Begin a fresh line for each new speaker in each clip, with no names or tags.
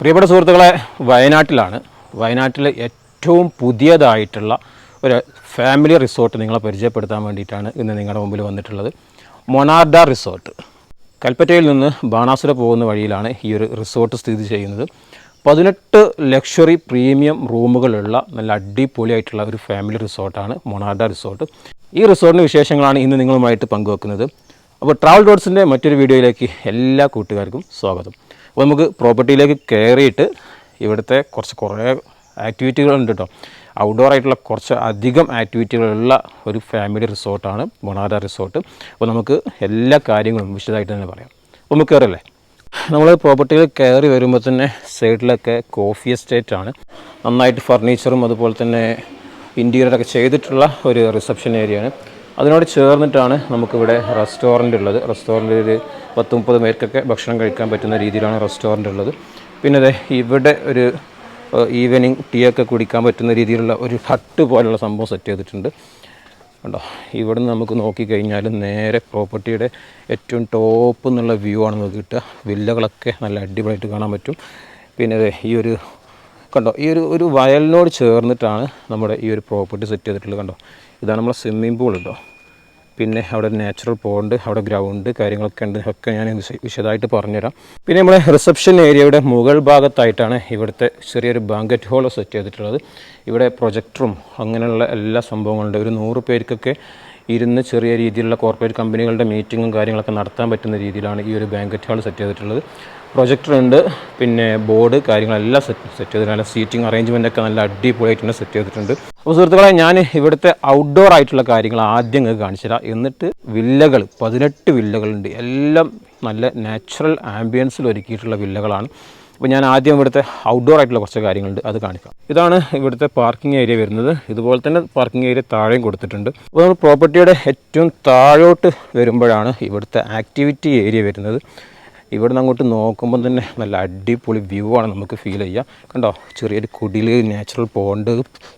പ്രിയപ്പെട്ട സുഹൃത്തുക്കളെ വയനാട്ടിലാണ്. വയനാട്ടിലെ ഏറ്റവും പുതിയതായിട്ടുള്ള ഒരു ഫാമിലി റിസോർട്ട് നിങ്ങളെ പരിചയപ്പെടുത്താൻ വേണ്ടിയിട്ടാണ് ഇന്ന് നിങ്ങളുടെ മുമ്പിൽ വന്നിട്ടുള്ളത്. Monarda resort. കൽപ്പറ്റയിൽ നിന്ന് ബാണാസുര പോകുന്ന വഴിയിലാണ് ഈ ഒരു റിസോർട്ട് സ്ഥിതി ചെയ്യുന്നത്. പതിനെട്ട് ലക്ഷറി പ്രീമിയം റൂമുകളുള്ള നല്ല അടിപൊളിയായിട്ടുള്ള ഒരു ഫാമിലി റിസോർട്ടാണ് മൊണാർഡ റിസോർട്ട്. ഈ റിസോർട്ടിന്റെ വിശേഷങ്ങളാണ് ഇന്ന് നിങ്ങളുമായിട്ട് പങ്കുവെക്കുന്നത്. അപ്പോൾ ട്രാവൽ റോഡ്സിന്റെ മറ്റൊരു വീഡിയോയിലേക്ക് എല്ലാ കൂട്ടുകാർക്കും സ്വാഗതം. അപ്പോൾ നമുക്ക് പ്രോപ്പർട്ടിയിലേക്ക് കയറിയിട്ട് ഇവിടുത്തെ കുറച്ച് കുറേ ആക്ടിവിറ്റികളുണ്ട് കേട്ടോ ഔട്ട്ഡോർ ആയിട്ടുള്ള കുറച്ച് അധികം ആക്ടിവിറ്റികളുള്ള ഒരു ഫാമിലി റിസോർട്ടാണ് മൊണാര റിസോർട്ട്. അപ്പോൾ നമുക്ക് എല്ലാ കാര്യങ്ങളും വിശദമായിട്ട് തന്നെ പറയാം. അപ്പോൾ നമുക്ക് കയറല്ലേ നമ്മൾ പ്രോപ്പർട്ടിയിൽ കയറി വരുമ്പോൾ തന്നെ സൈഡിലൊക്കെ കോഫി എസ്റ്റേറ്റ് ആണ്. നന്നായിട്ട് ഫർണിച്ചറും അതുപോലെ തന്നെ ഇന്റീരിയറൊക്കെ ചെയ്തിട്ടുള്ള ഒരു റിസപ്ഷൻ ഏരിയയാണ് അതിനോട് ചേർന്നിട്ടാണ് നമുക്കിവിടെ റെസ്റ്റോറന്റ് ഉള്ളത് റെസ്റ്റോറന്റിൽ ഒരു പത്ത് മുപ്പത് പേർക്കൊക്കെ ഭക്ഷണം കഴിക്കാൻ പറ്റുന്ന രീതിയിലാണ് റെസ്റ്റോറന്റ് ഉള്ളത് പിന്നെ അതെ ഇവിടെ ഒരു ഈവനിങ് ടീ ഒക്കെ കുടിക്കാൻ പറ്റുന്ന രീതിയിലുള്ള ഒരു ഹട്ട് പോലുള്ള സംഭവം സെറ്റ് ചെയ്തിട്ടുണ്ട്. കണ്ടോ? ഇവിടെ നിന്ന് നമുക്ക് നോക്കിക്കഴിഞ്ഞാൽ നേരെ പ്രോപ്പർട്ടിയുടെ ഏറ്റവും ടോപ്പ് എന്നുള്ള വ്യൂ ആണ് നോക്കിയിട്ട് വില്ലകളൊക്കെ നല്ല അടിപൊളിയായിട്ട് കാണാൻ പറ്റും. പിന്നെ ഈ ഒരു കണ്ടോ ഈ ഒരു ഒരു വയലിനോട് ചേർന്നിട്ടാണ് നമ്മുടെ ഈ ഒരു പ്രോപ്പർട്ടി സെറ്റ് ചെയ്തിട്ടുള്ളത് കണ്ടോ. ഇതാണ് നമ്മളെ സ്വിമ്മിംഗ് പൂൾ ഉണ്ടോ പിന്നെ അവിടെ നാച്ചുറൽ പോണ്ട് അവിടെ ഗ്രൗണ്ട് കാര്യങ്ങളൊക്കെ ഉണ്ട്. ഒക്കെ ഞാൻ വിശദമായിട്ട് പറഞ്ഞുതരാം. പിന്നെ നമ്മുടെ റിസപ്ഷൻ ഏരിയയുടെ മുകൾ ഭാഗത്തായിട്ടാണ് ഇവിടുത്തെ ചെറിയൊരു ബാങ്കറ്റ് ഹോൾ സെറ്റ് ചെയ്തിട്ടുള്ളത്. ഇവിടെ പ്രൊജക്ടറും അങ്ങനെയുള്ള എല്ലാ സംഭവങ്ങളുണ്ട്. ഒരു നൂറ് പേർക്കൊക്കെ ഇരുന്ന് ചെറിയ രീതിയിലുള്ള കോർപ്പറേറ്റ് കമ്പനികളുടെ മീറ്റിങ്ങും കാര്യങ്ങളൊക്കെ നടത്താൻ പറ്റുന്ന രീതിയിലാണ് ഈ ഒരു ബാങ്കറ്റ് ഹാൾ സെറ്റ് ചെയ്തിട്ടുള്ളത്. പ്രൊജക്ടർ ഉണ്ട് പിന്നെ ബോർഡ് കാര്യങ്ങളെല്ലാം സെറ്റ് സെറ്റ് ചെയ്തിട്ടുണ്ട്. സീറ്റിംഗ് അറേഞ്ച്മെന്റ് ഒക്കെ നല്ല അടിപൊളിയായിട്ട് തന്നെ സെറ്റ് ചെയ്തിട്ടുണ്ട്. അപ്പോൾ സുഹൃത്തുക്കളെ ഞാൻ ഇവിടുത്തെ ഔട്ട്ഡോർ ആയിട്ടുള്ള കാര്യങ്ങൾ ആദ്യം നിങ്ങൾക്ക് കാണിച്ചു തരാം. എന്നിട്ട് വില്ലകൾ പതിനെട്ട് വില്ലകളുണ്ട്. എല്ലാം നല്ല നാച്ചുറൽ ആംബിയൻസിൽ ഒരുക്കിയിട്ടുള്ള വില്ലകളാണ്. അപ്പോൾ ഞാൻ ആദ്യം ഇവിടുത്തെ ഔട്ട്ഡോർ ആയിട്ടുള്ള കുറച്ച് കാര്യങ്ങളുണ്ട് അത് കാണിക്കാം. ഇതാണ് ഇവിടുത്തെ പാർക്കിംഗ് ഏരിയ വരുന്നത്. ഇതുപോലെ തന്നെ പാർക്കിംഗ് ഏരിയ താഴെയും കൊടുത്തിട്ടുണ്ട്. അപ്പോൾ നമ്മൾ പ്രോപ്പർട്ടിയുടെ ഏറ്റവും താഴോട്ട് വരുമ്പോഴാണ് ഇവിടുത്തെ ആക്ടിവിറ്റി ഏരിയ വരുന്നത്. ഇവിടെ നിന്ന് അങ്ങോട്ട് നോക്കുമ്പോൾ തന്നെ നല്ല അടിപൊളി വ്യൂ ആണ് നമുക്ക് ഫീൽ ചെയ്യുക കണ്ടോ? ചെറിയൊരു കുടിൽ നാച്ചുറൽ പോണ്ട്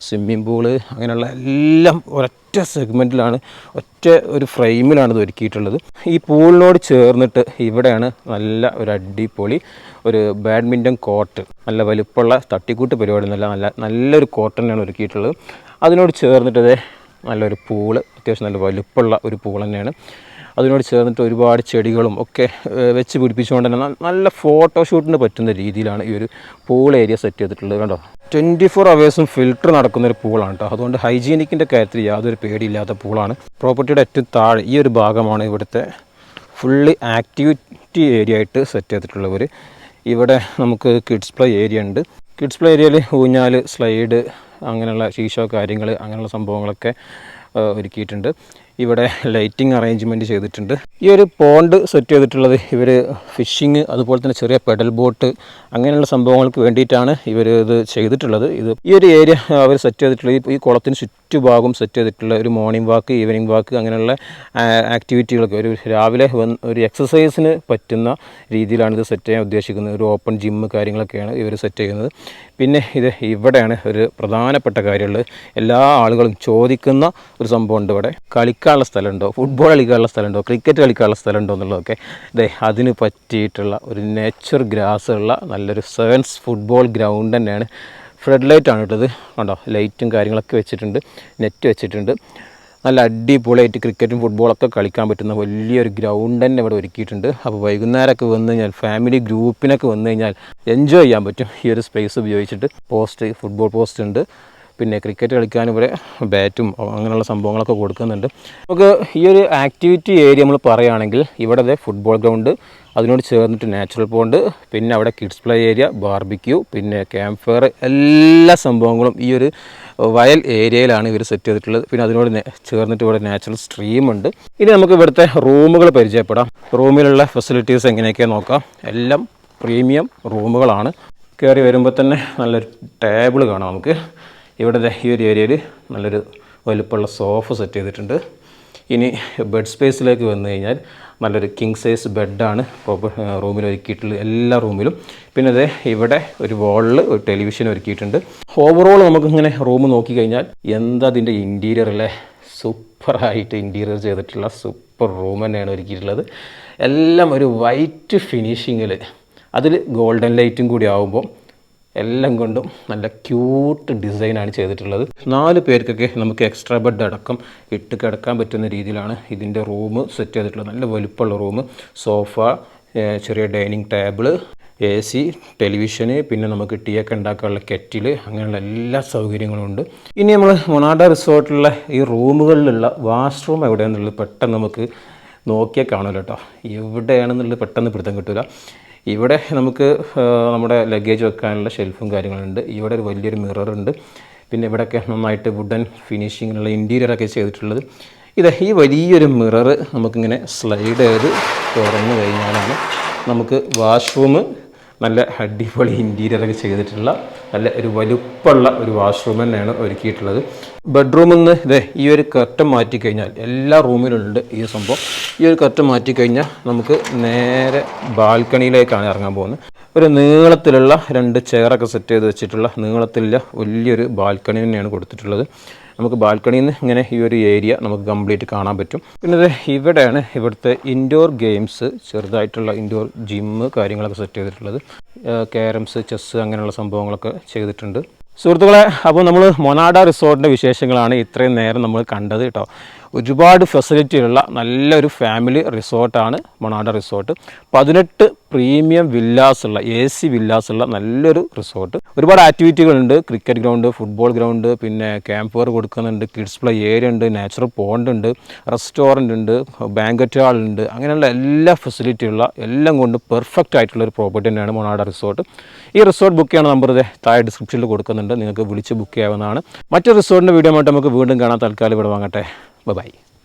സ്വിമ്മിംഗ് പൂൾ അങ്ങനെയുള്ള എല്ലാം ഒരൊറ്റ സെഗ്മെന്റിലാണ് ഒറ്റ ഒരു ഫ്രെയിമിലാണ് ഇത് ഒരുക്കിയിട്ടുള്ളത്. ഈ പൂളിനോട് ചേർന്നിട്ട് ഇവിടെയാണ് നല്ല ഒരു അടിപൊളി ഒരു ബാഡ്മിന്റൺ കോർട്ട് നല്ല വലുപ്പമുള്ള തട്ടിക്കൂട്ട് പരിപാടി നല്ല നല്ല നല്ലൊരു കോർട്ട് തന്നെയാണ് ഒരുക്കിയിട്ടുള്ളത്. അതിനോട് ചേർന്നിട്ട് നല്ലൊരു പൂൾ അത്യാവശ്യം നല്ല വലുപ്പമുള്ള ഒരു പൂൾ തന്നെയാണ്. അതിനോട് ചേർന്നിട്ട് ഒരുപാട് ചെടികളും ഒക്കെ വെച്ച് പിടിപ്പിച്ചുകൊണ്ട് തന്നെ നല്ല ഫോട്ടോഷൂട്ടിന് പറ്റുന്ന രീതിയിലാണ് ഈ ഒരു പൂൾ ഏരിയ സെറ്റ് ചെയ്തിട്ടുള്ളത് കണ്ടോ? ട്വന്റി ഫോർ അവേഴ്സും ഫിൽറ്റർ നടക്കുന്ന ഒരു പൂളാണ് കേട്ടോ അതുകൊണ്ട് ഹൈജീനിക്കിന്റെ കാര്യത്തിൽ യാതൊരു പേടിയില്ലാത്ത പൂളാണ്. പ്രോപ്പർട്ടിയുടെ ഏറ്റവും താഴെ ഈ ഒരു ഭാഗമാണ് ഇവിടുത്തെ ഫുള്ളി ആക്ടിവിറ്റി ഏരിയ ആയിട്ട് സെറ്റ് ചെയ്തിട്ടുള്ളവർ ഇവിടെ നമുക്ക് കിഡ്സ് പ്ലേ ഏരിയ ഉണ്ട്. കിഡ്സ് പ്ലേ ഏരിയയിൽ ഊഞ്ഞാൽ സ്ലൈഡ് അങ്ങനെയുള്ള ശീശോ കാര്യങ്ങൾ അങ്ങനെയുള്ള സംഭവങ്ങളൊക്കെ ഒരുക്കിയിട്ടുണ്ട്. ഇവിടെ ലൈറ്റിംഗ് അറേഞ്ച്മെന്റ് ചെയ്തിട്ടുണ്ട്. ഈ ഒരു പോണ്ട് സെറ്റ് ചെയ്തിട്ടുള്ളത് ഇവർ ഫിഷിങ് അതുപോലെ തന്നെ ചെറിയ പെഡൽ ബോട്ട് അങ്ങനെയുള്ള സംഭവങ്ങൾക്ക് വേണ്ടിയിട്ടാണ് ഇവർ ഇത് ചെയ്തിട്ടുള്ളത്. ഇത് ഈ ഒരു ഏരിയ അവർ സെറ്റ് ചെയ്തിട്ടുള്ള ഈ- കുളത്തിന് ചുറ്റുഭാഗം സെറ്റ് ചെയ്തിട്ടുള്ള ഒരു മോർണിംഗ് വാക്ക് ഈവനിങ് വാക്ക് അങ്ങനെയുള്ള ആക്ടിവിറ്റികളൊക്കെ ഒരു രാവിലെ ഒരു എക്സസൈസിന് പറ്റുന്ന രീതിയിലാണ് ഇത് സെറ്റ് ചെയ്യാൻ ഉദ്ദേശിക്കുന്നത്. ഒരു ഓപ്പൺ ജിമ്മ് കാര്യങ്ങളൊക്കെയാണ് ഇവർ സെറ്റ് ചെയ്യുന്നത്. പിന്നെ ഇത് ഇവിടെയാണ് ഒരു പ്രധാനപ്പെട്ട കാര്യമുള്ളത്. എല്ലാ ആളുകളും ചോദിക്കുന്ന ഒരു സംഭവമുണ്ട് ഇവിടെ. കളിക്കാനുള്ള സ്ഥലമുണ്ടോ? ഫുട്ബോൾ കളിക്കാനുള്ള സ്ഥലമുണ്ടോ? ക്രിക്കറ്റ് കളിക്കാനുള്ള സ്ഥലമുണ്ടോ എന്നുള്ളതൊക്കെ ഇതേ അതിന് പറ്റിയിട്ടുള്ള ഒരു നേച്ചർ ഗ്രാസ് ഉള്ള നല്ലൊരു സെവൻസ് ഫുട്ബോൾ ഗ്രൗണ്ട് തന്നെയാണ്. ഫ്ലഡ് ലൈറ്റ് ആണ് ഇട്ടത്. കണ്ടോ? ലൈറ്റും കാര്യങ്ങളൊക്കെ വെച്ചിട്ടുണ്ട്. നെറ്റ് വെച്ചിട്ടുണ്ട്. നല്ല അടിപൊളിയായിട്ട് ക്രിക്കറ്റും ഫുട്ബോളൊക്കെ കളിക്കാൻ പറ്റുന്ന വലിയൊരു ഗ്രൗണ്ട് തന്നെ ഇവിടെ ഒരുക്കിയിട്ടുണ്ട്. അപ്പോൾ വൈകുന്നേരമൊക്കെ വന്നു കഴിഞ്ഞാൽ ഫാമിലി ഗ്രൂപ്പിനൊക്കെ വന്നു കഴിഞ്ഞാൽ എൻജോയ് ചെയ്യാൻ പറ്റും ഈ ഒരു സ്പേസ് ഉപയോഗിച്ചിട്ട്. പോസ്റ്റ് ഫുട്ബോൾ പോസ്റ്റ് ഉണ്ട്. പിന്നെ ക്രിക്കറ്റ് കളിക്കാൻ ഇവിടെ ബാറ്റും അങ്ങനെയുള്ള സംഭവങ്ങളൊക്കെ കൊടുക്കുന്നുണ്ട്. നമുക്ക് ഈ ഒരു ആക്ടിവിറ്റി ഏരിയ നമ്മൾ പറയുകയാണെങ്കിൽ ഇവിടെ ഫുട്ബോൾ ഗ്രൗണ്ട് അതിനോട് ചേർന്നിട്ട് നാച്ചുറൽ പോണ്ട് പിന്നെ അവിടെ കിഡ്സ് പ്ലേ ഏരിയ ബാർബിക്യൂ പിന്നെ ക്യാമ്പ് ഫയർ എല്ലാ സംഭവങ്ങളും ഈ ഒരു വയൽ ഏരിയയിലാണ് ഇവർ സെറ്റ് ചെയ്തിട്ടുള്ളത്. പിന്നെ അതിനോട് ചേർന്നിട്ട് ഇവിടെ നാച്ചുറൽ സ്ട്രീം ഉണ്ട്. ഇനി നമുക്ക് ഇവിടുത്തെ റൂമുകൾ പരിചയപ്പെടാം. റൂമിലുള്ള ഫെസിലിറ്റീസ് എങ്ങനെയൊക്കെയാണ് നോക്കാം. എല്ലാം പ്രീമിയം റൂമുകളാണ്. കയറി വരുമ്പോൾ തന്നെ നല്ലൊരു ടേബിൾ കാണാം നമുക്ക്. ഇവിടെ ഈ ഒരു ഏരിയയിൽ നല്ലൊരു വലുപ്പമുള്ള സോഫ സെറ്റ് ചെയ്തിട്ടുണ്ട്. ഇനി ബെഡ് സ്പേസിലേക്ക് വന്നു കഴിഞ്ഞാൽ നല്ലൊരു കിങ് സൈസ് ബെഡാണ് റൂമിൽ ഒരുക്കിയിട്ടുള്ളത് എല്ലാ റൂമിലും പിന്നെ അതെ ഇവിടെ ഒരു വാളിൽ ഒരു ടെലിവിഷൻ ഒരുക്കിയിട്ടുണ്ട്. ഓവറോൾ നമുക്കിങ്ങനെ റൂം നോക്കിക്കഴിഞ്ഞാൽ എന്താ അതിന്റെ ഇന്റീരിയറിലെ സൂപ്പറായിട്ട് ഇന്റീരിയർ ചെയ്തിട്ടുള്ള സൂപ്പർ റൂം തന്നെയാണ് ഒരുക്കിയിട്ടുള്ളത്. എല്ലാം ഒരു വൈറ്റ് ഫിനിഷിങ്ങിൽ അതിൽ ഗോൾഡൻ ലൈറ്റും കൂടി ആകുമ്പോൾ എല്ലാം കൊണ്ടും നല്ല ക്യൂട്ട് ഡിസൈനാണ് ചെയ്തിട്ടുള്ളത്. നാല് പേർക്കൊക്കെ നമുക്ക് എക്സ്ട്രാ ബെഡ് അടക്കം ഇട്ട് കിടക്കാൻ പറ്റുന്ന രീതിയിലാണ് ഇതിന്റെ റൂം സെറ്റ് ചെയ്തിട്ടുള്ളത്. നല്ല വലുപ്പമുള്ള റൂം സോഫ ചെറിയ ഡൈനിങ് ടേബിൾ എ സി ടെലിവിഷന് പിന്നെ നമുക്ക് ടീ ഒക്കെ ഉണ്ടാക്കാനുള്ള കെറ്റിൽ അങ്ങനെയുള്ള എല്ലാ സൗകര്യങ്ങളും ഉണ്ട്. ഇനി നമ്മൾ മൊണാഡ റിസോർട്ടിലുള്ള ഈ റൂമുകളിലുള്ള വാഷ്റൂം എവിടെയാണെന്നുള്ളത് പെട്ടെന്ന് നമുക്ക് നോക്കിയാൽ കാണുമല്ലോ കേട്ടോ എവിടെയാണെന്നുള്ളത് പെട്ടെന്ന് പിടുത്തം കിട്ടില്ല ഇവിടെ നമുക്ക് നമ്മുടെ ലഗേജ് വെക്കാനുള്ള ഷെൽഫും കാര്യങ്ങളുണ്ട്. ഇവിടെ ഒരു വലിയൊരു മിററുണ്ട് പിന്നെ ഇവിടെയൊക്കെ നന്നായിട്ട് വുഡൻ ഫിനിഷിങ്ങിനുള്ള ഇന്റീരിയറൊക്കെ ചെയ്തിട്ടുള്ളത്. ഇത് ഈ വലിയൊരു മിറർ നമുക്കിങ്ങനെ സ്ലൈഡ് ചെയ്ത് തുറന്നു കഴിഞ്ഞാലാണ് നമുക്ക് വാഷ്റൂം നല്ല അടിപൊളി ഇന്റീരിയറൊക്കെ ചെയ്തിട്ടുള്ള നല്ല ഒരു വലുപ്പമുള്ള ഒരു വാഷ്റൂം തന്നെയാണ് ഒരുക്കിയിട്ടുള്ളത്. ബെഡ്റൂമിൽ നിന്ന് ഇതേ ഈ ഒരു കർട്ടൻ മാറ്റിക്കഴിഞ്ഞാൽ എല്ലാ റൂമിലുണ്ട് ഈ സംഭവം. ഈ ഒരു കർട്ടൻ മാറ്റിക്കഴിഞ്ഞാൽ നമുക്ക് നേരെ ബാൽക്കണിയിലേക്കാണ് ഇറങ്ങാൻ പോകുന്നത്. ഒരു നീളത്തിലുള്ള രണ്ട് ചെയറൊക്കെ സെറ്റ് ചെയ്ത് വെച്ചിട്ടുള്ള നീളത്തിലുള്ള വലിയൊരു ബാൽക്കണി തന്നെയാണ് കൊടുത്തിട്ടുള്ളത്. നമുക്ക് ബാൽക്കണിയിൽ നിന്ന് ഇങ്ങനെ ഈ ഒരു ഏരിയ നമുക്ക് കംപ്ലീറ്റ് കാണാൻ പറ്റും. പിന്നെ ഇവിടെയാണ് ഇവിടുത്തെ ഇൻഡോർ ഗെയിംസ് ചെറുതായിട്ടുള്ള ഇൻഡോർ ജിമ്മ് കാര്യങ്ങളൊക്കെ സെറ്റ് ചെയ്തിട്ടുള്ളത്. ക്യാരംസ് ചെസ്സ് അങ്ങനെയുള്ള സംഭവങ്ങളൊക്കെ ചെയ്തിട്ടുണ്ട്. സുഹൃത്തുക്കളെ അപ്പോൾ നമ്മൾ മൊനാഡ റിസോർട്ടിന്റെ വിശേഷങ്ങളാണ് ഇത്രയും നേരം നമ്മൾ കണ്ടത് കേട്ടോ. ഒരുപാട് ഫെസിലിറ്റിയുള്ള നല്ലൊരു ഫാമിലി റിസോർട്ടാണ് മൊണാഡ റിസോർട്ട്. പതിനെട്ട് പ്രീമിയം വില്ലാസ് ഉള്ള എ സി വില്ലാസ് ഉള്ള നല്ലൊരു റിസോർട്ട്. ഒരുപാട് ആക്ടിവിറ്റികളുണ്ട്. ക്രിക്കറ്റ് ഗ്രൗണ്ട് ഫുട്ബോൾ ഗ്രൗണ്ട് പിന്നെ ക്യാമ്പ് ഫയർ കൊടുക്കുന്നുണ്ട് കിഡ്സ് പ്ലേ ഏരിയ ഉണ്ട് നാച്ചുറൽ പോണ്ട് ഉണ്ട് റെസ്റ്റോറന്റ് ഉണ്ട് ബാങ്കറ്റ് ഹാൾ ഉണ്ട് അങ്ങനെയുള്ള എല്ലാ ഫെസിലിറ്റിയുള്ള എല്ലാം കൊണ്ട് പെർഫെക്റ്റ് ആയിട്ടുള്ള ഒരു പ്രോപ്പർട്ടി തന്നെയാണ് മൊണാഡ റിസോർട്ട്. ഈ റിസോർട്ട് ബുക്ക് ചെയ്യണ നമ്പർ താഴെ ഡിസ്ക്രിപ്ഷനിൽ കൊടുക്കുന്നുണ്ട്. നിങ്ങൾക്ക് വിളിച്ച് ബുക്ക് ചെയ്യാവുന്നതാണ്. മറ്റൊരു റിസോർട്ടിന്റെ വീഡിയോ ആയിട്ട് നമുക്ക് വീണ്ടും കാണാൻ തൽക്കാലം ഇവിടെ വാങ്ങട്ടെ. Bye-bye.